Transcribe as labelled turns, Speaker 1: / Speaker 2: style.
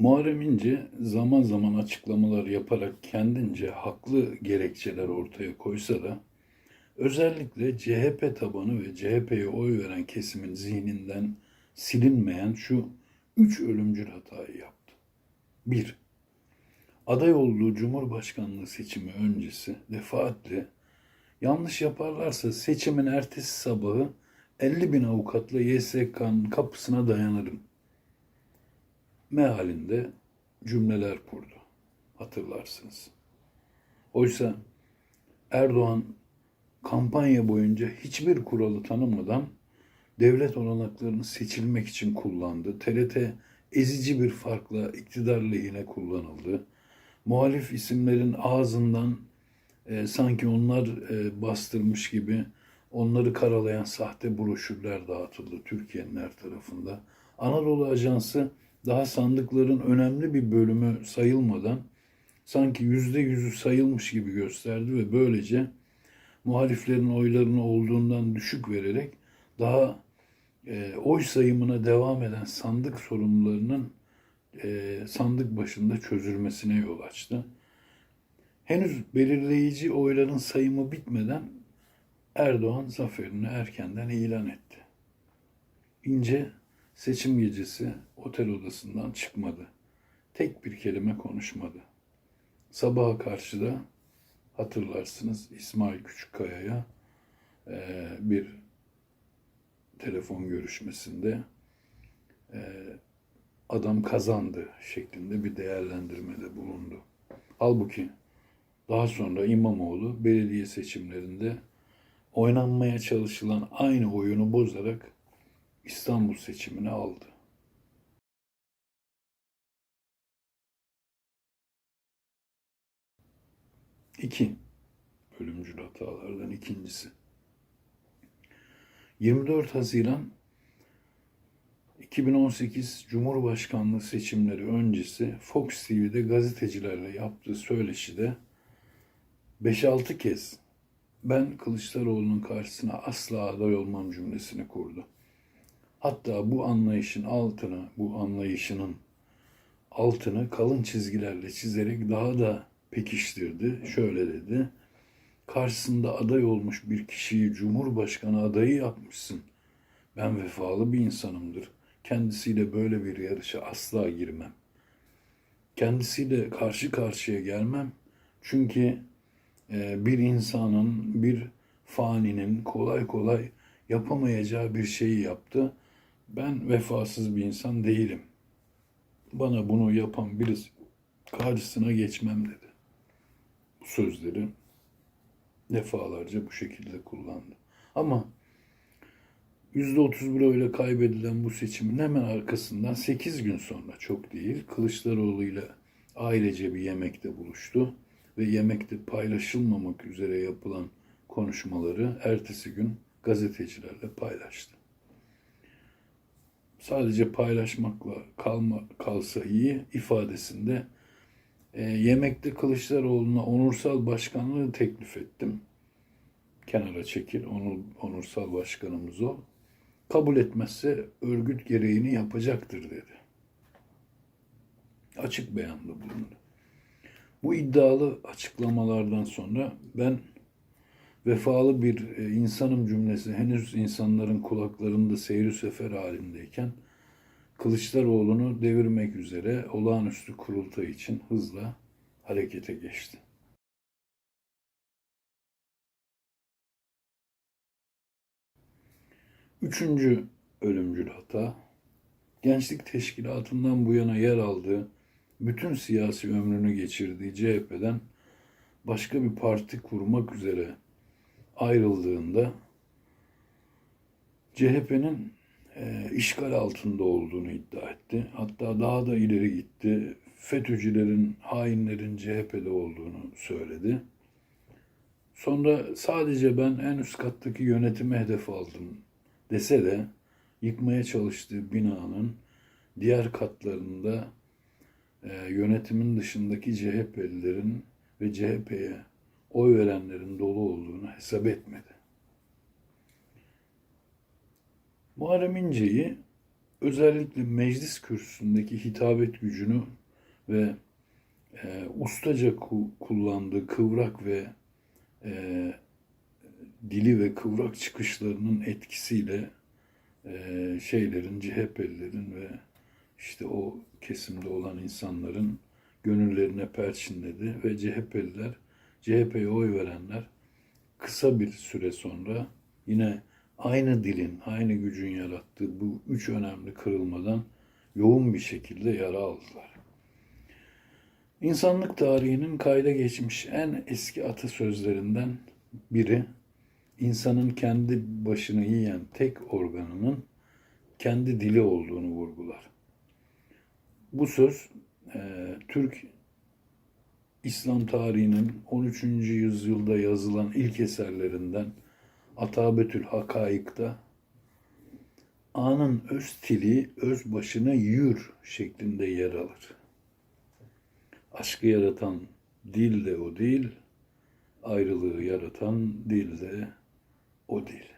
Speaker 1: Muharrem İnce zaman zaman açıklamalar yaparak kendince haklı gerekçeler ortaya koysa da özellikle CHP tabanı ve CHP'ye oy veren kesimin zihninden silinmeyen şu üç ölümcül hatayı yaptı. 1. Aday olduğu Cumhurbaşkanlığı seçimi öncesi defaatle yanlış yaparlarsa seçimin ertesi sabahı 50 bin avukatla YSK'nın kapısına dayanırım mealinde cümleler kurdu. Hatırlarsınız. Oysa Erdoğan kampanya boyunca hiçbir kuralı tanımadan devlet olanaklarını seçilmek için kullandı. TRT ezici bir farkla iktidar lehine kullanıldı. Muhalif isimlerin ağzından e, sanki onlar e, bastırmış gibi onları karalayan sahte broşürler dağıtıldı Türkiye'nin her tarafında. Anadolu Ajansı daha sandıkların önemli bir bölümü sayılmadan sanki yüzde yüzü sayılmış gibi gösterdi ve böylece muhaliflerin oylarını olduğundan düşük vererek daha e, oy sayımına devam eden sandık sorunlarının e, sandık başında çözülmesine yol açtı. Henüz belirleyici oyların sayımı bitmeden Erdoğan zaferini erkenden ilan etti. İnce seçim gecesi otel odasından çıkmadı. Tek bir kelime konuşmadı. Sabaha karşı da hatırlarsınız İsmail Küçükkaya'ya e, bir telefon görüşmesinde e, adam kazandı şeklinde bir değerlendirmede bulundu. Halbuki daha sonra İmamoğlu belediye seçimlerinde oynanmaya çalışılan aynı oyunu bozarak İstanbul seçimini aldı. İki, ölümcül hatalardan ikincisi. 24 Haziran 2018 Cumhurbaşkanlığı seçimleri öncesi Fox TV'de gazetecilerle yaptığı söyleşide 5-6 kez ben Kılıçdaroğlu'nun karşısına asla aday olmam cümlesini kurdu. Hatta bu anlayışın altını, bu anlayışının altını kalın çizgilerle çizerek daha da pekiştirdi. Şöyle dedi. Karşısında aday olmuş bir kişiyi Cumhurbaşkanı adayı yapmışsın. Ben vefalı bir insanımdır. Kendisiyle böyle bir yarışa asla girmem. Kendisiyle karşı karşıya gelmem. Çünkü e, bir insanın, bir faninin kolay kolay yapamayacağı bir şeyi yaptı. Ben vefasız bir insan değilim. Bana bunu yapan birisi karşısına geçmem dedi. Bu sözleri defalarca bu şekilde kullandı. Ama %31 oyla kaybedilen bu seçimin hemen arkasından 8 gün sonra çok değil Kılıçdaroğlu ile ailece bir yemekte buluştu ve yemekte paylaşılmamak üzere yapılan konuşmaları ertesi gün gazetecilerle paylaştı. Sadece paylaşmakla kalma, kalsa iyi ifadesinde e, yemekte Kılıçdaroğlu'na onursal başkanlığı teklif ettim. Kenara çekil, onur, onursal başkanımız o. Kabul etmezse örgüt gereğini yapacaktır dedi. Açık beyanda bulundu. Bu iddialı açıklamalardan sonra ben vefalı bir e, insanım cümlesi henüz insanların kulaklarında seyri sefer halindeyken Kılıçdaroğlu'nu devirmek üzere olağanüstü kurultay için hızla harekete geçti. Üçüncü ölümcül hata, gençlik teşkilatından bu yana yer aldığı, bütün siyasi ömrünü geçirdiği CHP'den başka bir parti kurmak üzere ayrıldığında CHP'nin e, işgal altında olduğunu iddia etti. Hatta daha da ileri gitti. FETÖ'cülerin, hainlerin CHP'de olduğunu söyledi. Sonra sadece ben en üst kattaki yönetime hedef aldım dese de yıkmaya çalıştığı binanın diğer katlarında e, yönetimin dışındaki CHP'lilerin ve CHP'ye oy verenlerin dolu olduğunu hesap etmedi. Muharrem İnce'yi özellikle meclis kürsüsündeki hitabet gücünü ve e, ustaca ku- kullandığı kıvrak ve e, dili ve kıvrak çıkışlarının etkisiyle e, şeylerin, CHP'lilerin ve işte o kesimde olan insanların gönüllerine perçinledi ve CHP'liler, CHP'ye oy verenler kısa bir süre sonra yine aynı dilin, aynı gücün yarattığı bu üç önemli kırılmadan yoğun bir şekilde yara aldılar. İnsanlık tarihinin kayda geçmiş en eski atasözlerinden biri, insanın kendi başını yiyen tek organının kendi dili olduğunu vurgular. Bu söz e, Türk İslam tarihinin 13. yüzyılda yazılan ilk eserlerinden Atabetül Hakaik'ta anın öz tili öz başına yür şeklinde yer alır. Aşkı yaratan dil de o değil, ayrılığı yaratan dil de o değil.